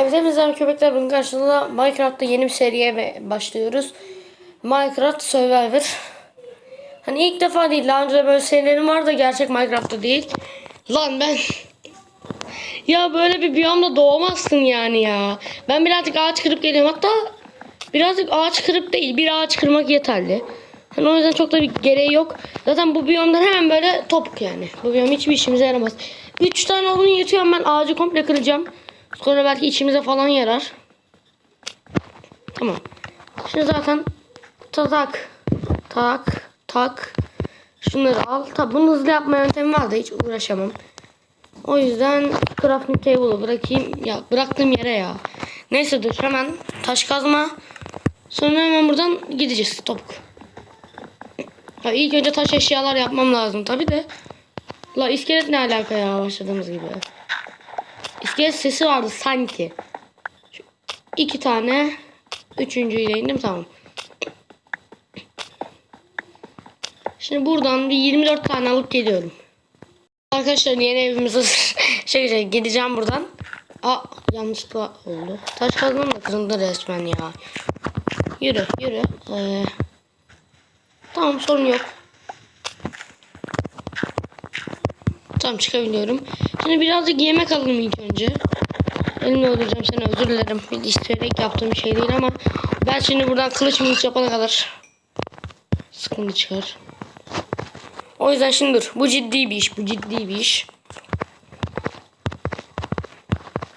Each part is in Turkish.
Evet hepinizden köpekler bunun karşılığında Minecraft'ta yeni bir seriye başlıyoruz. Minecraft Survivor. Hani ilk defa değil daha önce de böyle serilerim var da gerçek Minecraft'ta değil. Lan ben ya böyle bir biyomda doğmazsın yani ya. Ben birazcık ağaç kırıp geliyorum. Hatta birazcık ağaç kırıp değil bir ağaç kırmak yeterli. Hani o yüzden çok da bir gereği yok. Zaten bu biyomdan hemen böyle topuk yani. Bu biyom hiçbir işimize yaramaz. 3 tane odun yetiyor ben ağacı komple kıracağım. Sonra belki içimize falan yarar. Tamam. Şimdi zaten tak tak tak şunları al. Tabi bunu hızlı yapma yöntemi var da hiç uğraşamam. O yüzden crafting table'ı bırakayım. Ya bıraktığım yere ya. Neyse dur hemen taş kazma. Sonra hemen buradan gideceğiz topuk. Ya ilk önce taş eşyalar yapmam lazım tabi de. La iskelet ne alaka ya başladığımız gibi. İskelet sesi vardı sanki. Şu iki tane. Üçüncüyü de indim tamam. Şimdi buradan bir 24 tane alıp geliyorum. Arkadaşlar yeni evimiz hazır. şey, şey gideceğim buradan. Aa yanlışlıkla oldu. Taş kazmam da kırıldı resmen ya. Yürü yürü. Ee, tamam sorun yok. Tamam çıkabiliyorum. Şimdi birazcık yemek alalım ilk önce. Elimle öldüreceğim seni özür dilerim. Bir isteyerek yaptığım şey değil ama ben şimdi buradan kılıç mılıç yapana kadar sıkıntı çıkar. O yüzden şimdi dur. Bu ciddi bir iş. Bu ciddi bir iş.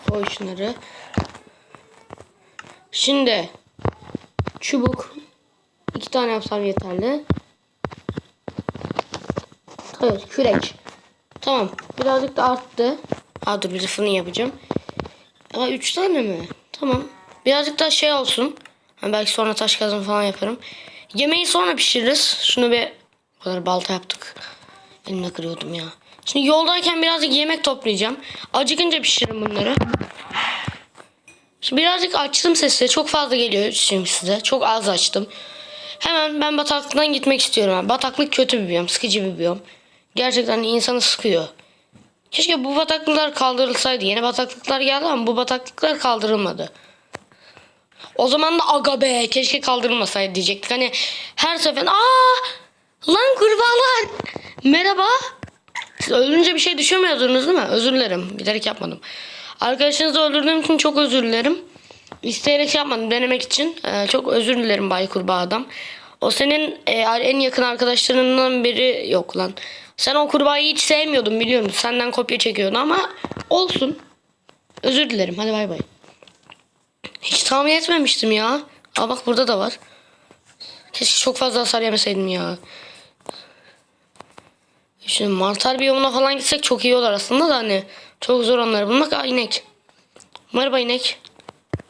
Koy şunları. Şimdi çubuk iki tane yapsam yeterli. Evet kürek. Tamam. Birazcık da arttı. Aa dur bir fırın yapacağım. Aa 3 tane mi? Tamam. Birazcık daha şey olsun. Ha, belki sonra taş kazma falan yaparım. Yemeği sonra pişiririz. Şunu bir o kadar balta yaptık. Elimle kırıyordum ya. Şimdi yoldayken birazcık yemek toplayacağım. Acıkınca pişiririm bunları. Şimdi birazcık açtım sesi. Çok fazla geliyor şimdi size. Çok az açtım. Hemen ben bataklıktan gitmek istiyorum. Bataklık kötü bir biyom. Sıkıcı bir biyom. Gerçekten insanı sıkıyor. Keşke bu bataklıklar kaldırılsaydı. Yeni bataklıklar geldi ama bu bataklıklar kaldırılmadı. O zaman da aga be keşke kaldırılmasaydı diyecektik. Hani her sefer aa lan kurbağalar merhaba. Siz öldürünce bir şey düşünmüyordunuz değil mi? Özür dilerim. Bilerek yapmadım. Arkadaşınızı öldürdüğüm için çok özür dilerim. İsteyerek yapmadım denemek için. Ee, çok özür dilerim Bay Kurbağa Adam. O senin e, en yakın arkadaşlarından biri yok lan. Sen o kurbağayı hiç sevmiyordun biliyorum. Senden kopya çekiyordu ama olsun. Özür dilerim. Hadi bay bay. Hiç tahmin etmemiştim ya. Aa bak burada da var. Keşke çok fazla hasar yemeseydim ya. Şimdi mantar biyomuna falan gitsek çok iyi olur aslında da hani çok zor onları bulmak. Aa inek. Merhaba inek.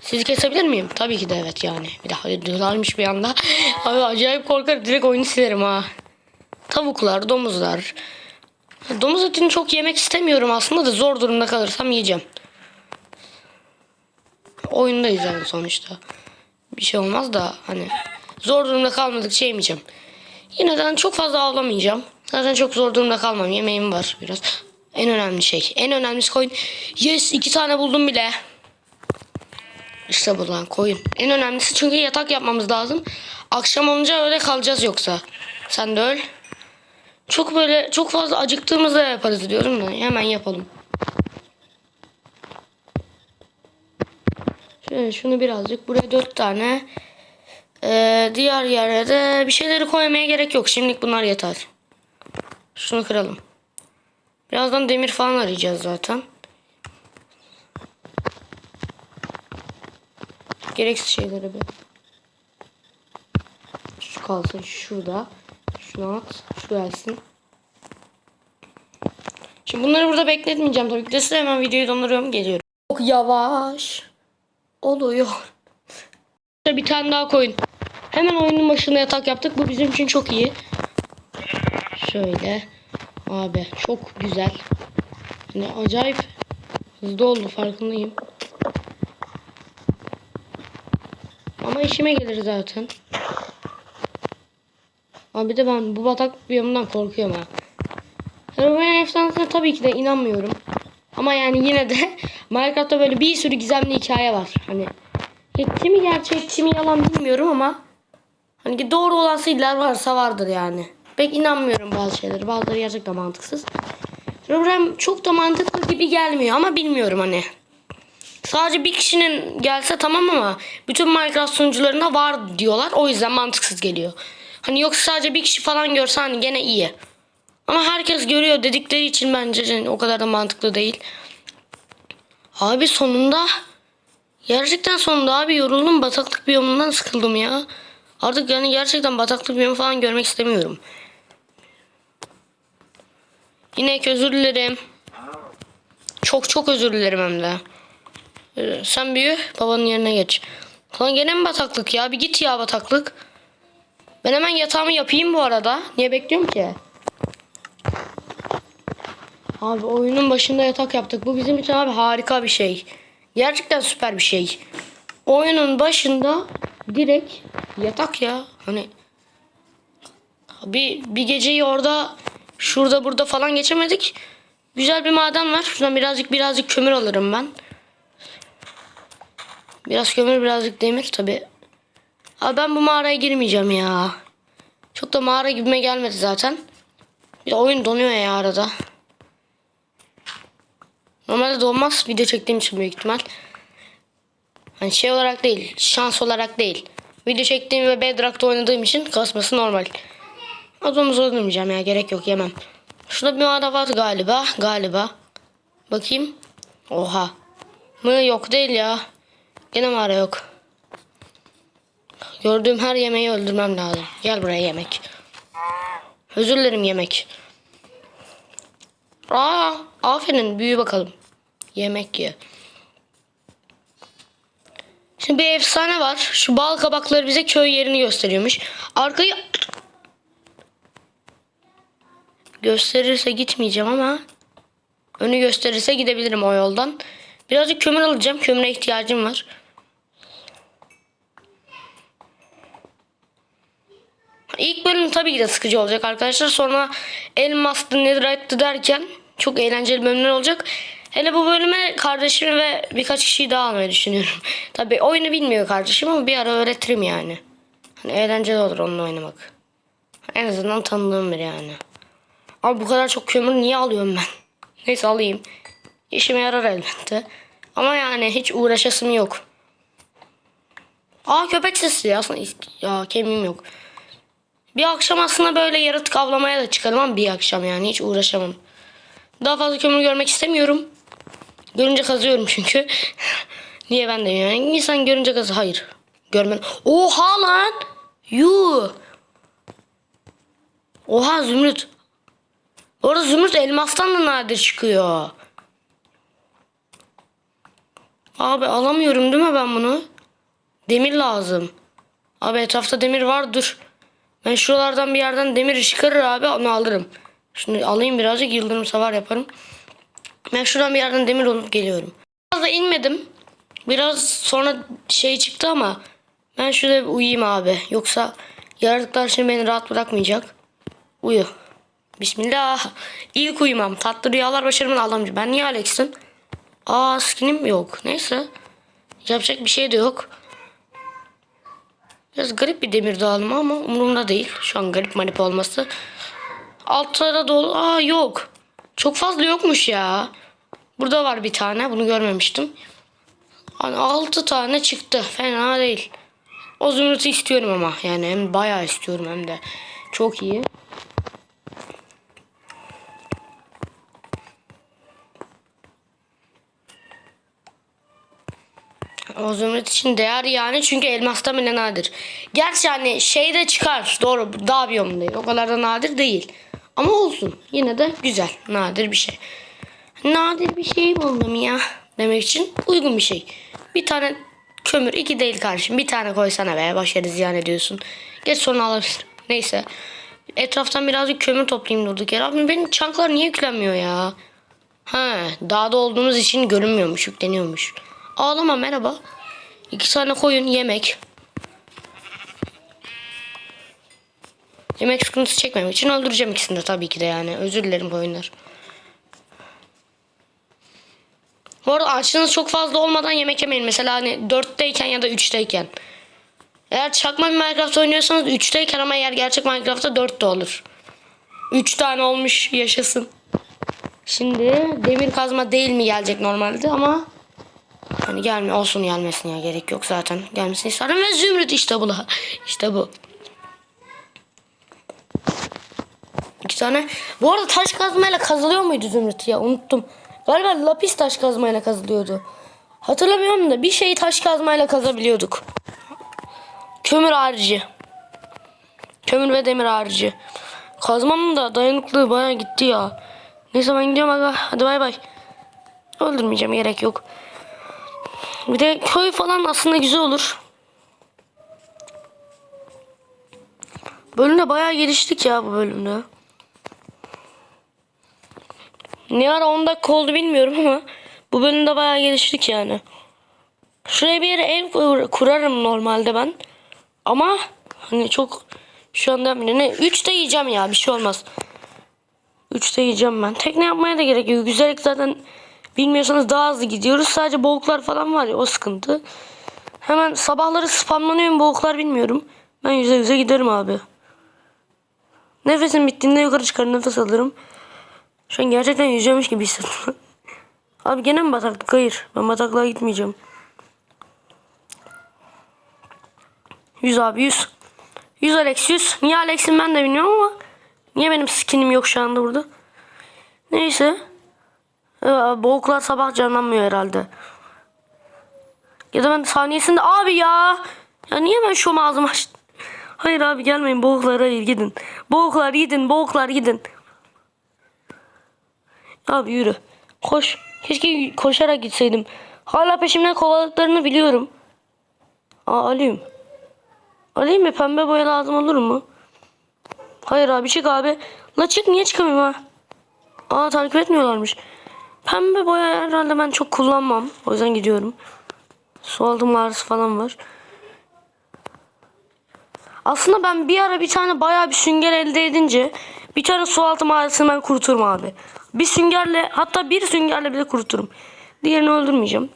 Sizi kesebilir miyim? Tabii ki de evet yani. Bir daha diyorlarmış bir anda. Abi acayip korkarım. Direkt oyunu silerim ha. Tavuklar, domuzlar. Domuz etini çok yemek istemiyorum aslında da zor durumda kalırsam yiyeceğim. Oyundayız yani sonuçta. Bir şey olmaz da hani zor durumda kalmadıkça yemeyeceğim. Yine de hani çok fazla avlamayacağım. Zaten çok zor durumda kalmam. Yemeğim var biraz. En önemli şey. En önemlisi koyun. Yes iki tane buldum bile. İşte bu lan koyun. En önemlisi çünkü yatak yapmamız lazım. Akşam olunca öyle kalacağız yoksa. Sen de öl. Çok böyle çok fazla acıktığımızda yaparız diyorum da hemen yapalım. Şöyle şunu birazcık buraya dört tane. Ee, diğer yere de bir şeyleri koymaya gerek yok. Şimdilik bunlar yeter. Şunu kıralım. Birazdan demir falan arayacağız zaten. Gereksiz şeyleri bir. Şu kalsın şurada. Şunu at. Şu gelsin. Şimdi bunları burada bekletmeyeceğim tabii ki de size hemen videoyu donduruyorum geliyorum. Çok yavaş. Oluyor. Bir tane daha koyun. Hemen oyunun başında yatak yaptık. Bu bizim için çok iyi. Şöyle. Abi çok güzel. Yani acayip hızlı oldu farkındayım. Ama işime gelir zaten. Abi de ben bu batak biyomdan korkuyorum ha. Herobrine efsanesine tabii ki de inanmıyorum. Ama yani yine de Minecraft'ta böyle bir sürü gizemli hikaye var. Hani kimi gerçek kimi yalan bilmiyorum ama hani doğru olan şeyler varsa vardır yani. Pek inanmıyorum bazı şeyleri. Bazıları gerçekten mantıksız. Program çok da mantıklı gibi gelmiyor ama bilmiyorum hani. Sadece bir kişinin gelse tamam ama bütün Minecraft sunucularında var diyorlar. O yüzden mantıksız geliyor. Hani yoksa sadece bir kişi falan görse hani gene iyi. Ama herkes görüyor dedikleri için bence o kadar da mantıklı değil. Abi sonunda gerçekten sonunda abi yoruldum bataklık biyomundan sıkıldım ya. Artık yani gerçekten bataklık biyomu falan görmek istemiyorum. İnek özür dilerim. Çok çok özür dilerim hem de. Ee, sen büyü babanın yerine geç. Lan gene mi bataklık ya? Bir git ya bataklık. Ben hemen yatağımı yapayım bu arada. Niye bekliyorum ki? Abi oyunun başında yatak yaptık. Bu bizim için abi harika bir şey. Gerçekten süper bir şey. Oyunun başında direkt yatak ya. Hani bir, bir geceyi orada şurada burada falan geçemedik. Güzel bir maden var. Şuradan birazcık birazcık kömür alırım ben. Biraz kömür birazcık demir tabi. Abi ben bu mağaraya girmeyeceğim ya. Çok da mağara gibime gelmedi zaten. Bir oyun donuyor ya arada. Normalde donmaz video çektiğim için büyük ihtimal. Hani şey olarak değil, şans olarak değil. Video çektiğim ve Bedrock'ta oynadığım için kasması normal. Adımızı öldürmeyeceğim ya gerek yok yemem. Şurada bir mağara var galiba. Galiba. Bakayım. Oha. Mı yok değil ya. Gene mağara yok. Gördüğüm her yemeği öldürmem lazım. Gel buraya yemek. Özür dilerim yemek. Aa, aferin büyü bakalım. Yemek ye. Şimdi bir efsane var. Şu bal kabakları bize köy yerini gösteriyormuş. Arkayı gösterirse gitmeyeceğim ama önü gösterirse gidebilirim o yoldan. Birazcık kömür alacağım. Kömüre ihtiyacım var. İlk bölüm tabii ki de sıkıcı olacak arkadaşlar. Sonra elmastı netherite'dı derken çok eğlenceli bölümler olacak. Hele bu bölüme kardeşimi ve birkaç kişiyi daha almayı düşünüyorum. Tabii oyunu bilmiyor kardeşim ama bir ara öğretirim yani. Hani eğlenceli olur onunla oynamak. En azından tanıdığım biri yani. Abi bu kadar çok kömür niye alıyorum ben? Neyse alayım. İşime yarar elbette. Ama yani hiç uğraşasım yok. Aa köpek sesi aslında ya kemiğim yok. Bir akşam aslında böyle yaratık avlamaya da çıkarım ama bir akşam yani hiç uğraşamam. Daha fazla kömür görmek istemiyorum. Görünce kazıyorum çünkü. Niye ben de yani insan görünce kazı hayır. Görmen. Oha lan. Yu. Oha zümrüt. Orada zümrüt elmastan da nadir çıkıyor. Abi alamıyorum değil mi ben bunu? Demir lazım. Abi etrafta demir var dur. Ben şuralardan bir yerden demir çıkarır abi onu alırım. Şimdi alayım birazcık yıldırım savar yaparım. Ben şuradan bir yerden demir olup geliyorum. Biraz da inmedim. Biraz sonra şey çıktı ama ben şurada uyuyayım abi. Yoksa yaratıklar şimdi beni rahat bırakmayacak. Uyu. Bismillah. İlk uyumam. Tatlı rüyalar başarımın alamcı. Ben niye Alex'im? Aa skinim yok. Neyse. Yapacak bir şey de yok. Biraz garip bir demir dağılımı ama umurumda değil. Şu an garip manip olması. Altlara dolu. Aa yok. Çok fazla yokmuş ya. Burada var bir tane. Bunu görmemiştim. Hani 6 tane çıktı. Fena değil. O zümrütü istiyorum ama. Yani hem bayağı istiyorum hem de. Çok iyi. O zümrüt için değer yani çünkü elmasta bile nadir. Gerçi hani şey de çıkar doğru dağ biyomu değil o kadar da nadir değil. Ama olsun yine de güzel nadir bir şey. Nadir bir şey buldum ya demek için uygun bir şey. Bir tane kömür iki değil kardeşim bir tane koysana be başarı ziyan ediyorsun. Geç sonra alabilirim. Neyse. Etraftan birazcık kömür toplayayım durduk yere. Abi benim çanklar niye yüklenmiyor ya? Ha, dağda olduğumuz için görünmüyormuş, yükleniyormuş. Ağlama merhaba. İki tane koyun yemek. Yemek sıkıntısı çekmemek için öldüreceğim ikisini de tabii ki de yani. Özür dilerim koyunlar. Bu arada açlığınız çok fazla olmadan yemek yemeyin. Mesela hani 4'teyken ya da 3'teyken. Eğer çakma bir Minecraft oynuyorsanız 3'teyken ama eğer gerçek Minecraft'ta 4'te olur. 3 tane olmuş yaşasın. Şimdi demir kazma değil mi gelecek normalde ama hani gelme olsun gelmesin ya gerek yok zaten. Gelmesini isterim ve zümrüt işte bu. İşte bu. İki tane. Bu arada taş kazmayla kazılıyor muydu zümrüt ya unuttum. Galiba lapis taş kazmayla kazılıyordu. Hatırlamıyorum da bir şeyi taş kazmayla kazabiliyorduk. Kömür harici. Kömür ve demir harici. Kazmamın da dayanıklığı baya gitti ya. Neyse ben gidiyorum aga. Hadi bay bay. Öldürmeyeceğim gerek yok. Bir de köy falan aslında güzel olur. Bölümde bayağı geliştik ya bu bölümde. Ne ara 10 dakika oldu bilmiyorum ama bu bölümde bayağı geliştik yani. Şuraya bir yere ev kur- kurarım normalde ben. Ama hani çok şu anda. Ne 3 de yiyeceğim ya bir şey olmaz. 3 de yiyeceğim ben. Tekne yapmaya da gerek yok. Güzellik zaten bilmiyorsanız daha hızlı gidiyoruz. Sadece boğuklar falan var ya o sıkıntı. Hemen sabahları spamlanıyor mu boğuklar bilmiyorum. Ben yüze yüze giderim abi. Nefesim bittiğinde yukarı çıkar nefes alırım. Şu an gerçekten yüzüyormuş gibi hissettim. Abi gene mi bataklık? Hayır. Ben bataklığa gitmeyeceğim. 100 abi 100. 100 Alex 100. Niye Alex'im ben de bilmiyorum ama. Niye benim skinim yok şu anda burada? Neyse. Ee, boğuklar sabah canlanmıyor herhalde. Ya da ben saniyesinde abi ya. Ya niye ben şu ağzımı açtım? Hayır abi gelmeyin boğuklar hayır gidin. Boğuklar gidin boğuklar gidin. Abi yürü. Koş. Keşke koşarak gitseydim. Hala peşimden kovaladıklarını biliyorum. Aa alayım. Alayım mı? Pembe boya lazım olur mu? Hayır abi çık abi. La çık niye çıkamıyorum ha? Aa takip etmiyorlarmış. Pembe boya herhalde ben çok kullanmam. O yüzden gidiyorum. Su altı mağarası falan var. Aslında ben bir ara bir tane bayağı bir sünger elde edince bir tane su altı mağarasını ben kuruturum abi. Bir süngerle hatta bir süngerle bile kuruturum. Diğerini öldürmeyeceğim.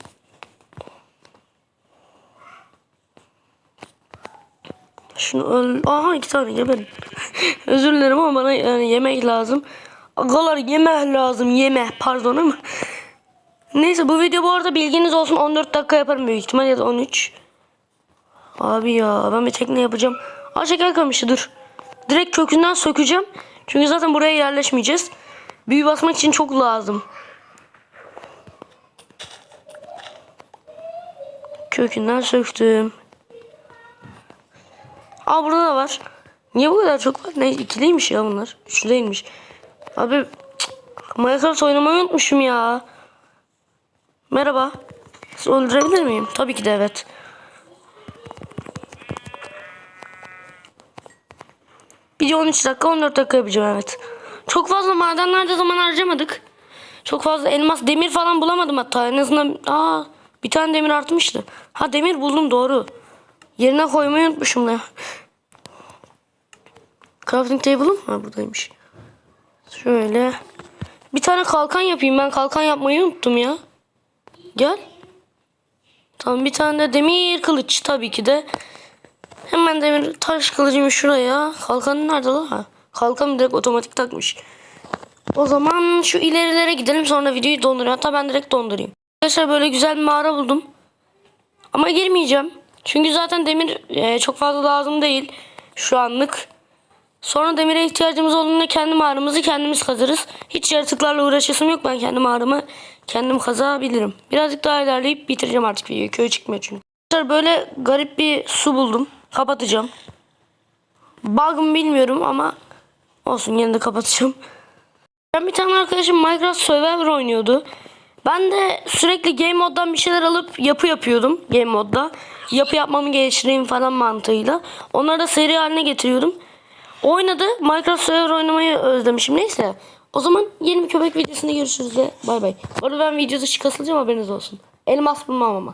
Şunu öl... Aha iki tane geberin. Özür dilerim ama bana yani yemek lazım. Agalar yemek lazım. Yeme pardon ama. Neyse bu video bu arada bilginiz olsun 14 dakika yaparım büyük ihtimal ya da 13. Abi ya ben bir tekne yapacağım. Aa şeker kamışı dur. Direkt kökünden sökeceğim. Çünkü zaten buraya yerleşmeyeceğiz. Büyü basmak için çok lazım. Kökünden söktüm. Aa burada da var. Niye bu kadar çok var? Ne ikiliymiş ya bunlar. Üçlü değilmiş. Abi Minecraft oynamayı unutmuşum ya. Merhaba. Sizi öldürebilir miyim? Tabii ki de evet. Video 13 dakika 14 dakika yapacağım evet. Çok fazla madenlerde zaman harcamadık. Çok fazla elmas demir falan bulamadım hatta en azından aa bir tane demir artmıştı. Ha demir buldum doğru. Yerine koymayı unutmuşum da. Crafting table'ım ha buradaymış. Şöyle. Bir tane kalkan yapayım ben kalkan yapmayı unuttum ya. Gel. Tamam bir tane de demir kılıç tabii ki de. Hemen demir taş kılıcımı şuraya. Kalkanı nerede la? Kalkan direkt otomatik takmış. O zaman şu ilerilere gidelim sonra videoyu dondurayım. Hatta ben direkt dondurayım. Arkadaşlar böyle güzel bir mağara buldum. Ama girmeyeceğim. Çünkü zaten demir e, çok fazla lazım değil. Şu anlık. Sonra demire ihtiyacımız olduğunda kendi mağaramızı kendimiz kazarız. Hiç yaratıklarla uğraşasım yok. Ben kendi mağaramı kendim kazabilirim. Birazcık daha ilerleyip bitireceğim artık videoyu. Köy çıkmıyor çünkü. Arkadaşlar böyle garip bir su buldum. Kapatacağım. Bug mı bilmiyorum ama olsun yine de kapatacağım. Ben bir tane arkadaşım Minecraft Survivor oynuyordu. Ben de sürekli Game Mode'dan bir şeyler alıp yapı yapıyordum Game Mode'da. Yapı yapmamı geliştireyim falan mantığıyla. Onları da seri haline getiriyordum. Oynadı. Minecraft Survivor oynamayı özlemişim. Neyse. O zaman yeni bir köpek videosunda görüşürüz de bay bay. Bu arada ben videoda çıkasılacağım haberiniz olsun. Elmas bulmam ama.